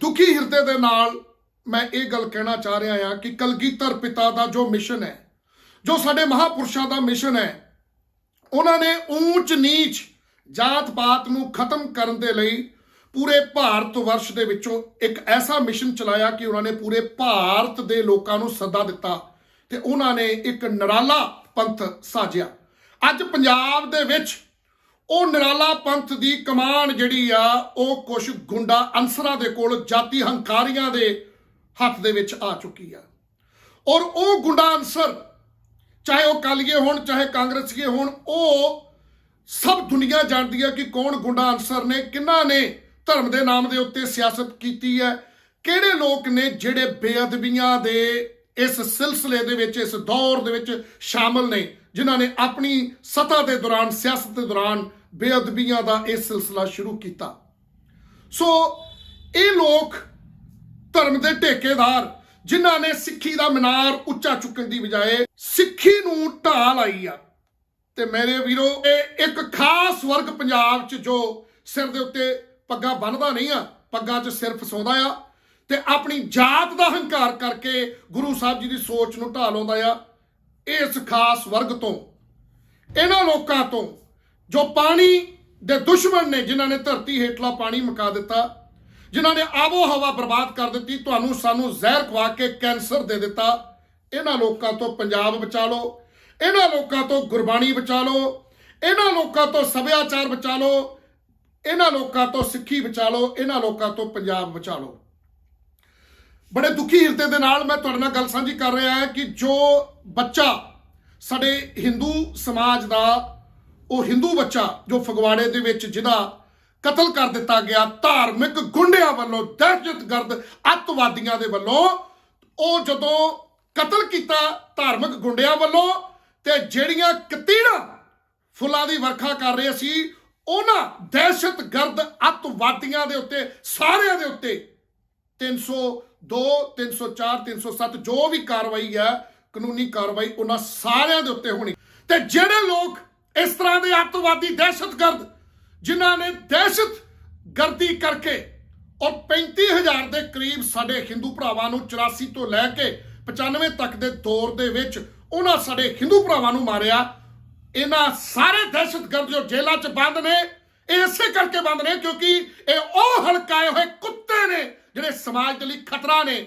ਦੁਖੀ ਹਿਰਦੇ ਦੇ ਨਾਲ ਮੈਂ ਇਹ ਗੱਲ ਕਹਿਣਾ ਚਾਹ ਰਿਹਾ ਹਾਂ ਕਿ ਕਲਗੀਧਰ ਪਿਤਾ ਦਾ ਜੋ ਮਿਸ਼ਨ ਹੈ, ਜੋ ਸਾਡੇ ਮਹਾਪੁਰਸ਼ਾਂ ਦਾ ਮਿਸ਼ਨ ਹੈ, ਉਹਨਾਂ ਨੇ ਊਂਚ ਨੀਚ ਜਾਤ ਪਾਤ ਨੂੰ ਖਤਮ ਕਰਨ ਦੇ ਲਈ ਪੂਰੇ ਭਾਰਤ ਵਰਸ਼ ਦੇ ਵਿੱਚੋਂ ਇੱਕ ਐਸਾ ਮਿਸ਼ਨ ਚਲਾਇਆ ਕਿ ਉਹਨਾਂ ਨੇ ਪੂਰੇ ਭਾਰਤ ਦੇ ਲੋਕਾਂ ਨੂੰ ਸੱਦਾ ਦਿੱਤਾ ਤੇ ਉਹਨਾਂ ਨੇ ਇੱਕ ਨਰਾਲਾ ਪੰਥ ਸਾਜਿਆ। ਅੱਜ ਪੰਜਾਬ ਦੇ ਵਿੱਚ ਉਹ ਨਿਰਾਲਾ ਪੰਥ ਦੀ ਕਮਾਨ ਜਿਹੜੀ ਆ, ਉਹ ਕੁਝ ਗੁੰਡਾ ਅਨਸਰਾਂ ਦੇ ਕੋਲ, ਜਾਤੀ ਹੰਕਾਰੀਆਂ ਦੇ ਹੱਥ ਦੇ ਵਿੱਚ ਆ ਚੁੱਕੀ ਆ। ਔਰ ਉਹ ਗੁੰਡਾ ਅਨਸਰ, ਚਾਹੇ ਉਹ ਕਾਲੀਏ ਹੋਣ, ਚਾਹੇ ਕਾਂਗਰਸੀਏ ਹੋਣ, ਉਹ ਸਭ ਦੁਨੀਆ ਜਾਣਦੀ ਹੈ ਕਿ ਕੌਣ ਗੁੰਡਾ ਅਨਸਰ ਨੇ, ਕਿੰਨਾ ਨੇ ਧਰਮ ਦੇ ਨਾਮ ਦੇ ਉੱਤੇ ਸਿਆਸਤ ਕੀਤੀ ਹੈ, ਕਿਹੜੇ ਲੋਕ ਨੇ ਜਿਹੜੇ ਬੇਅਦਬੀਆਂ ਦੇ ਇਸ ਸਿਲਸਿਲੇ ਦੇ ਵਿੱਚ, ਇਸ ਦੌਰ ਦੇ ਵਿੱਚ ਸ਼ਾਮਲ ਨੇ, ਜਿਨ੍ਹਾਂ ਨੇ ਆਪਣੀ ਸਤਾ ਦੇ ਦੌਰਾਨ, ਸਿਆਸਤ ਦੇ ਦੌਰਾਨ ਬੇਅਦਬੀਆਂ ਦਾ ਇਹ ਸਿਲਸਿਲਾ ਸ਼ੁਰੂ ਕੀਤਾ। ਸੋ ਇਹ ਲੋਕ ਧਰਮ ਦੇ ਠੇਕੇਦਾਰ, ਜਿਨ੍ਹਾਂ ਨੇ ਸਿੱਖੀ ਦਾ ਮਨਾਰ ਉੱਚਾ ਚੁੱਕਣ ਦੀ ਬਜਾਏ ਸਿੱਖੀ ਨੂੰ ਢਾਹ ਲਾਈ ਆ। ਤੇ ਮੇਰੇ ਵੀਰੋ, ਇਹ ਇੱਕ ਖਾਸ ਵਰਗ ਪੰਜਾਬ 'ਚ ਜੋ ਸਿਰ ਦੇ ਉੱਤੇ ਪੱਗਾਂ ਬੰਨਦਾ ਨਹੀਂ ਆ, ਪੱਗਾਂ 'ਚ ਸਿਰ ਫਸਾਉਂਦਾ ਆ ਤੇ ਆਪਣੀ ਜਾਤ ਦਾ ਹੰਕਾਰ ਕਰਕੇ ਗੁਰੂ ਸਾਹਿਬ ਜੀ ਦੀ ਸੋਚ ਨੂੰ ਢਾਹ ਲਾਉਂਦਾ ਆ, ਇਸ ਖਾਸ ਵਰਗ ਤੋਂ, ਇਹਨਾਂ ਲੋਕਾਂ ਤੋਂ ਜੋ ਪਾਣੀ ਦੇ ਦੁਸ਼ਮਣ ਨੇ, ਜਿਨ੍ਹਾਂ ਨੇ ਧਰਤੀ ਹੇਠਲਾ ਪਾਣੀ ਮੁਕਾ ਦਿੱਤਾ, ਜਿਨ੍ਹਾਂ ਨੇ ਆਬੋ ਹਵਾ ਬਰਬਾਦ ਕਰ ਦਿੱਤੀ, ਤੁਹਾਨੂੰ ਸਾਨੂੰ ਜ਼ਹਿਰ ਖਵਾ ਕੇ ਕੈਂਸਰ ਦੇ ਦਿੱਤਾ, ਇਹਨਾਂ ਲੋਕਾਂ ਤੋਂ ਪੰਜਾਬ ਬਚਾ ਲਓ, ਇਹਨਾਂ ਲੋਕਾਂ ਤੋਂ ਗੁਰਬਾਣੀ ਬਚਾ ਲਓ, ਇਹਨਾਂ ਲੋਕਾਂ ਤੋਂ ਸੱਭਿਆਚਾਰ ਬਚਾ ਲਓ, ਇਹਨਾਂ ਲੋਕਾਂ ਤੋਂ ਸਿੱਖੀ ਬਚਾ ਲਓ, ਇਹਨਾਂ ਲੋਕਾਂ ਤੋਂ ਪੰਜਾਬ ਬਚਾ ਲਓ। ਬੜੇ ਦੁਖੀ ਹਿਰਦੇ ਦੇ ਨਾਲ ਮੈਂ ਤੁਹਾਡੇ ਨਾਲ ਗੱਲ ਸਾਂਝੀ ਕਰ ਰਿਹਾ ਹਾਂ ਕਿ ਜੋ ਬੱਚਾ ਸਾਡੇ ਹਿੰਦੂ ਸਮਾਜ ਦਾ ਉਹ ਹਿੰਦੂ ਬੱਚਾ ਜੋ ਫਗਵਾੜੇ ਦੇ ਵਿੱਚ ਜਿਹਦਾ ਕਤਲ ਕਰ ਦਿੱਤਾ ਗਿਆ, ਧਾਰਮਿਕ ਗੁੰਡਿਆਂ ਵੱਲੋਂ ਦਹਿਸ਼ਤਗਰਦ ਅੱਤਵਾਦੀਆਂ ਦੇ ਵੱਲੋਂ, ਉਹ ਜਦੋਂ ਕਤਲ ਕੀਤਾ ਧਾਰਮਿਕ ਗੁੰਡਿਆਂ ਵੱਲੋਂ ਤੇ ਜਿਹੜੀਆਂ ਕਤੀੜਾਂ ਫੁੱਲਾਂ ਦੀ ਵਰਖਾ ਕਰ ਰਹੇ ਸੀ, ਉਹਨਾਂ ਦਹਿਸ਼ਤਗਰਦ ਅੱਤਵਾਦੀਆਂ ਦੇ ਉੱਤੇ, ਸਾਰਿਆਂ ਦੇ ਉੱਤੇ 302 304 307 ਜੋ ਵੀ ਕਾਰਵਾਈ ਹੈ, ਕਾਨੂੰਨੀ ਕਾਰਵਾਈ ਉਹਨਾਂ ਸਾਰਿਆਂ ਦੇ ਉੱਤੇ ਹੋਣੀ। ਤੇ ਜਿਹੜੇ ਲੋਕ ਇਸ ਤਰ੍ਹਾਂ ਦੇ ਅੱਤਵਾਦੀ ਦਹਿਸ਼ਤਗਰਦ ਜਿਨ੍ਹਾਂ ਨੇ ਦਹਿਸ਼ਤ ਗਰਦੀ ਕਰਕੇ ਔਰ 35000 ਦੇ ਕਰੀਬ ਸਾਡੇ ਹਿੰਦੂ ਭਰਾਵਾਂ ਨੂੰ 84 ਤੋਂ ਲੈ ਕੇ 95 ਤੱਕ ਦੇ ਦੌਰ ਦੇ ਵਿੱਚ ਉਹਨਾਂ ਸਾਡੇ ਹਿੰਦੂ ਭਰਾਵਾਂ ਨੂੰ ਮਾਰਿਆ, ਇਹਨਾਂ ਸਾਰੇ ਦਹਿਸ਼ਤਗਰਦ ਜੋ ਜੇਲ੍ਹਾਂ 'ਚ ਬੰਦ ਨੇ, ਇਹ ਇਸੇ ਕਰਕੇ ਬੰਦ ਨੇ ਕਿਉਂਕਿ ਇਹ ਉਹ ਹਲਕਾਏ ਹੋਏ ਕੁੱਤੇ ਨੇ ਜਿਹੜੇ ਸਮਾਜ ਦੇ ਲਈ ਖਤਰਾ ਨੇ।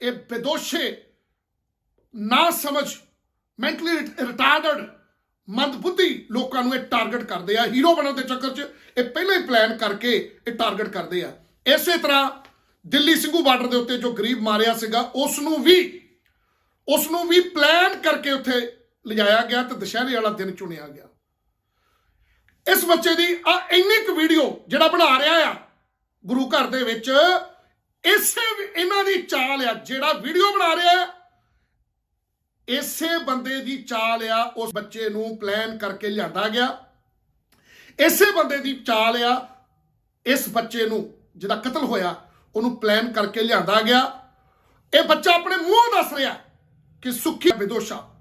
ਇਹ ਬੇਦੋਸ਼ੇ, ਨਾ ਸਮਝ ਮੈਂਟਲੀ ਰਿਟਾਰਡਡ ਮੰਦਬੁੱਧੀ ਲੋਕਾਂ ਨੂੰ ਇਹ ਟਾਰਗੇਟ ਕਰਦੇ ਆ। ਹੀਰੋ ਬਣਨ ਦੇ ਚੱਕਰ 'ਚ ਇਹ ਪਹਿਲਾਂ ਹੀ ਪਲਾਨ ਕਰਕੇ ਇਹ ਟਾਰਗੇਟ ਕਰਦੇ ਆ। ਇਸੇ ਤਰ੍ਹਾਂ ਦਿੱਲੀ ਸਿੰਘੂ ਬਾਰਡਰ ਦੇ ਉੱਤੇ ਜੋ ਗਰੀਬ ਮਾਰਿਆ ਸੀਗਾ ਉਸ ਨੂੰ ਵੀ ਉਸ ਨੂੰ ਵੀ ਪਲਾਨ ਕਰਕੇ ਉੱਥੇ ਲਿਜਾਇਆ ਗਿਆ ਤੇ ਦੁਸ਼ਹਿਰੇ ਵਾਲਾ ਦਿਨ ਚੁਣਿਆ ਗਿਆ। ਇਸ ਬੱਚੇ ਦੀ ਆ ਇੰਨੀ ਕੁ ਵੀਡੀਓ ਜਿਹੜਾ ਬਣਾ ਰਿਹਾ ਆ ਗੁਰੂ ਘਰ ਦੇ ਵਿੱਚ, ਇਸੇ ਇਹਨਾਂ ਦੀ ਚਾਲ ਆ, ਜਿਹੜਾ ਵੀਡੀਓ ਬਣਾ ਰਿਹਾ ਆ ਇਸੇ ਬੰਦੇ ਦੀ ਚਾਲ ਆ, ਉਸ ਬੱਚੇ ਨੂੰ ਪਲਾਨ ਕਰਕੇ ਲਿਆਂਦਾ ਗਿਆ। ਇਸੇ ਬੰਦੇ ਦੀ ਚਾਲ ਆ, ਇਸ ਬੱਚੇ ਨੂੰ ਜਿਹਦਾ ਕਤਲ ਹੋਇਆ, ਉਹਨੂੰ ਪਲਾਨ ਕਰਕੇ ਲਿਆਂਦਾ ਗਿਆ। ਇਹ ਬੱਚਾ ਆਪਣੇ ਮੂੰਹੋਂ ਦੱਸ ਰਿਹਾ ਕਿ ਸੁੱਖੀ ਵਿਦੋਸ਼ਾ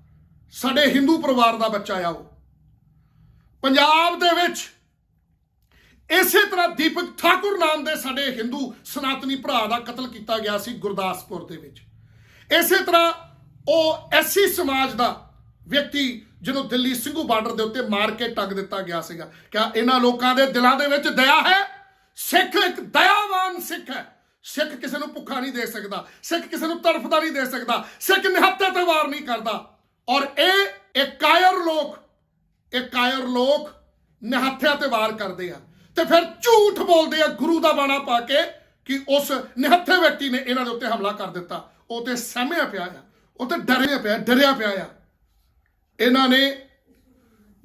ਸਾਡੇ ਹਿੰਦੂ ਪਰਿਵਾਰ ਦਾ ਬੱਚਾ ਆ ਉਹ। ਪੰਜਾਬ ਦੇ ਵਿੱਚ ਇਸੇ ਤਰ੍ਹਾਂ ਦੀਪਕ ਠਾਕੁਰ ਨਾਮ ਦੇ ਸਾਡੇ ਹਿੰਦੂ ਸਨਾਤਨੀ ਭਰਾ ਦਾ ਕਤਲ ਕੀਤਾ ਗਿਆ ਸੀ ਗੁਰਦਾਸਪੁਰ ਦੇ ਵਿੱਚ। ਇਸੇ ਤਰ੍ਹਾਂ ਉਹ ਐਸੀ ਸਮਾਜ ਦਾ ਵਿਅਕਤੀ ਜਿਹਨੂੰ ਦਿੱਲੀ ਸਿੰਘੂ ਬਾਰਡਰ ਦੇ ਉੱਤੇ ਮਾਰ ਕੇ ਟੰਗ ਦਿੱਤਾ ਗਿਆ ਸੀਗਾ। ਕਿਆ ਇਹਨਾਂ ਲੋਕਾਂ ਦੇ ਦਿਲਾਂ ਦੇ ਵਿੱਚ ਦਇਆ ਹੈ? ਸਿੱਖ ਇੱਕ ਦਇਆਵਾਨ ਸਿੱਖ ਹੈ। ਸਿੱਖ ਕਿਸੇ ਨੂੰ ਭੁੱਖਾ ਨਹੀਂ ਦੇ ਸਕਦਾ। ਸਿੱਖ ਕਿਸੇ ਨੂੰ ਤੜਫਦਾ ਨਹੀਂ ਦੇ ਸਕਦਾ। ਸਿੱਖ ਨਿਹੱਤੇ ਤੇ ਵਾਰ ਨਹੀਂ ਕਰਦਾ। ਔਰ ਇਹ ਇੱਕ ਕਾਇਰ ਲੋਕ ਇਹ ਕਾਇਰ ਲੋਕ ਨਿਹੱਥਿਆਂ ਤੇ ਵਾਰ ਕਰਦੇ ਆ। ਤੇ ਫਿਰ ਝੂਠ ਬੋਲਦੇ ਆ ਗੁਰੂ ਦਾ ਬਾਣਾ ਪਾ ਕੇ ਕਿ ਉਸ ਨਿਹੱਥੇ ਵਿਅਕਤੀ ਨੇ ਇਹਨਾਂ ਦੇ ਉੱਤੇ ਹਮਲਾ ਕਰ ਦਿੱਤਾ। ਉਹ ਤੇ ਸਹਿਮਿਆ ਪਿਆ ਆ। ਉਹ ਤੇ ਡਰਿਆ ਪਿਆ ਡਰਿਆ ਪਿਆ ਆ। ਇਹਨਾਂ ਨੇ,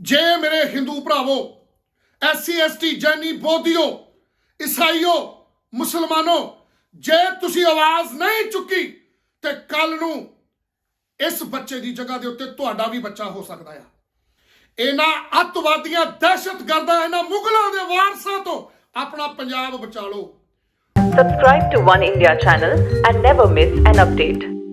ਜੇ ਮੇਰੇ ਹਿੰਦੂ ਭਰਾਵੋ, ਐਸਸੀ, ਐਸਟੀ, ਜੈਨੀ, ਬੋਧੀਓ, ਈਸਾਈਓ, ਮੁਸਲਮਾਨੋ, ਜੇ ਤੁਸੀਂ ਆਵਾਜ਼ ਨਹੀਂ ਚੁੱਕੀ, ਤੇ ਕੱਲ ਨੂੰ ਇਸ ਬੱਚੇ ਦੀ ਜਗ੍ਹਾ ਦੇ ਉੱਤੇ ਤੁਹਾਡਾ ਵੀ ਬੱਚਾ ਹੋ ਸਕਦਾ ਆ। ਇਹਨਾਂ ਅੱਤਵਾਦੀਆਂ ਦਹਿਸ਼ਤਗਰਦਾਂ ਇਹਨਾਂ ਮੁਗਲਾਂ ਦੇ ਵਾਰਸਾਂ ਤੋਂ ਆਪਣਾ ਪੰਜਾਬ ਬਚਾ ਲਓ। Subscribe to One India channel and never miss an update.